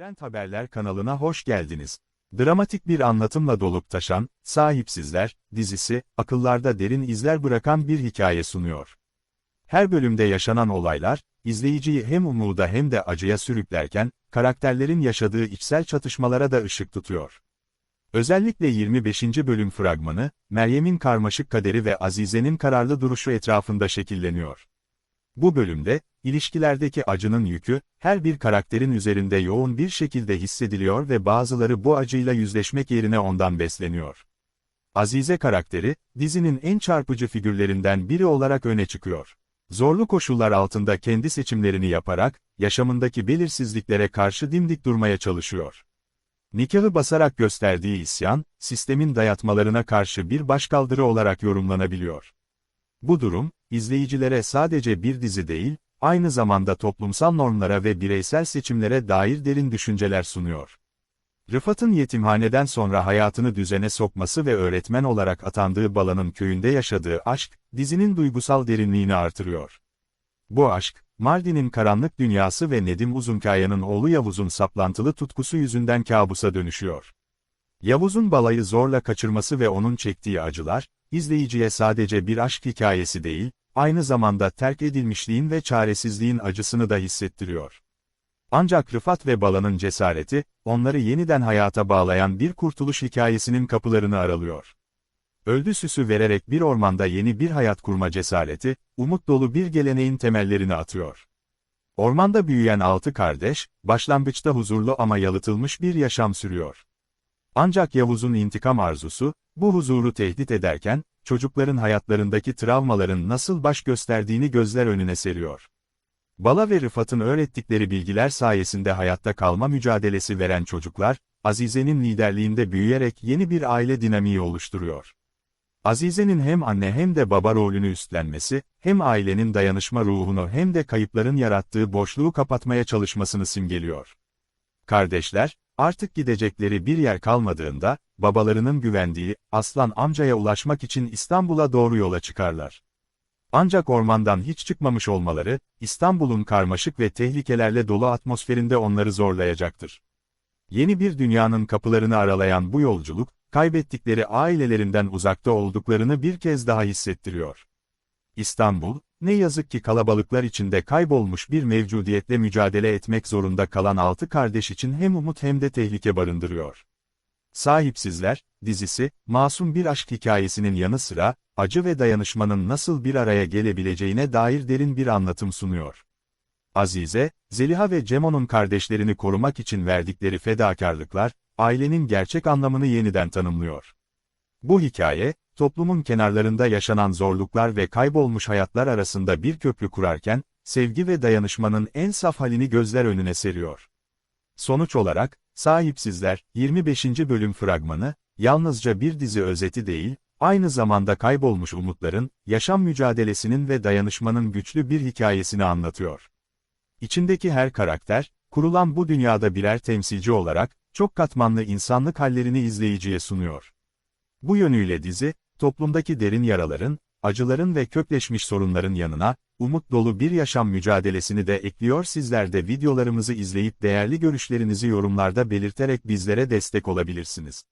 Trend Haberler kanalına hoş geldiniz. Dramatik bir anlatımla dolup taşan, Sahipsizler, dizisi, akıllarda derin izler bırakan bir hikaye sunuyor. Her bölümde yaşanan olaylar, izleyiciyi hem umuda hem de acıya sürüklerken, karakterlerin yaşadığı içsel çatışmalara da ışık tutuyor. Özellikle 25. bölüm fragmanı, Meryem'in karmaşık kaderi ve Azize'nin kararlı duruşu etrafında şekilleniyor. Bu bölümde, ilişkilerdeki acının yükü, her bir karakterin üzerinde yoğun bir şekilde hissediliyor ve bazıları bu acıyla yüzleşmek yerine ondan besleniyor. Azize karakteri, dizinin en çarpıcı figürlerinden biri olarak öne çıkıyor. Zorlu koşullar altında kendi seçimlerini yaparak, yaşamındaki belirsizliklere karşı dimdik durmaya çalışıyor. Nikahı basarak gösterdiği isyan, sistemin dayatmalarına karşı bir başkaldırı olarak yorumlanabiliyor. Bu durum, izleyicilere sadece bir dizi değil, aynı zamanda toplumsal normlara ve bireysel seçimlere dair derin düşünceler sunuyor. Rıfat'ın yetimhaneden sonra hayatını düzene sokması ve öğretmen olarak atandığı Bala'nın köyünde yaşadığı aşk, dizinin duygusal derinliğini artırıyor. Bu aşk, Mardin'in karanlık dünyası ve Nedim Uzunkaya'nın oğlu Yavuz'un saplantılı tutkusu yüzünden kabusa dönüşüyor. Yavuz'un balayı zorla kaçırması ve onun çektiği acılar, izleyiciye sadece bir aşk hikayesi değil, aynı zamanda terk edilmişliğin ve çaresizliğin acısını da hissettiriyor. Ancak Rıfat ve Bala'nın cesareti, onları yeniden hayata bağlayan bir kurtuluş hikayesinin kapılarını aralıyor. Öldü süsü vererek bir ormanda yeni bir hayat kurma cesareti, umut dolu bir geleneğin temellerini atıyor. Ormanda büyüyen altı kardeş, başlangıçta huzurlu ama yalıtılmış bir yaşam sürüyor. Ancak Yavuz'un intikam arzusu, bu huzuru tehdit ederken, çocukların hayatlarındaki travmaların nasıl baş gösterdiğini gözler önüne seriyor. Bala ve Rıfat'ın öğrettikleri bilgiler sayesinde hayatta kalma mücadelesi veren çocuklar, Azize'nin liderliğinde büyüyerek yeni bir aile dinamiği oluşturuyor. Azize'nin hem anne hem de baba rolünü üstlenmesi, hem ailenin dayanışma ruhunu hem de kayıpların yarattığı boşluğu kapatmaya çalışmasını simgeliyor. Kardeşler, artık gidecekleri bir yer kalmadığında, babalarının güvendiği, Aslan amcaya ulaşmak için İstanbul'a doğru yola çıkarlar. Ancak ormandan hiç çıkmamış olmaları, İstanbul'un karmaşık ve tehlikelerle dolu atmosferinde onları zorlayacaktır. Yeni bir dünyanın kapılarını aralayan bu yolculuk, kaybettikleri ailelerinden uzakta olduklarını bir kez daha hissettiriyor. İstanbul, ne yazık ki kalabalıklar içinde kaybolmuş bir mevcudiyetle mücadele etmek zorunda kalan altı kardeş için hem umut hem de tehlike barındırıyor. Sahipsizler, dizisi, masum bir aşk hikayesinin yanı sıra, acı ve dayanışmanın nasıl bir araya gelebileceğine dair derin bir anlatım sunuyor. Azize, Zeliha ve Cemo'nun kardeşlerini korumak için verdikleri fedakarlıklar, ailenin gerçek anlamını yeniden tanımlıyor. Bu hikaye, toplumun kenarlarında yaşanan zorluklar ve kaybolmuş hayatlar arasında bir köprü kurarken, sevgi ve dayanışmanın en saf halini gözler önüne seriyor. Sonuç olarak, Sahipsizler, 25. bölüm fragmanı, yalnızca bir dizi özeti değil, aynı zamanda kaybolmuş umutların, yaşam mücadelesinin ve dayanışmanın güçlü bir hikayesini anlatıyor. İçindeki her karakter, kurulan bu dünyada birer temsilci olarak, çok katmanlı insanlık hallerini izleyiciye sunuyor. Bu yönüyle dizi, toplumdaki derin yaraların, acıların ve kökleşmiş sorunların yanına, umut dolu bir yaşam mücadelesini de ekliyor sizler de videolarımızı izleyip değerli görüşlerinizi yorumlarda belirterek bizlere destek olabilirsiniz.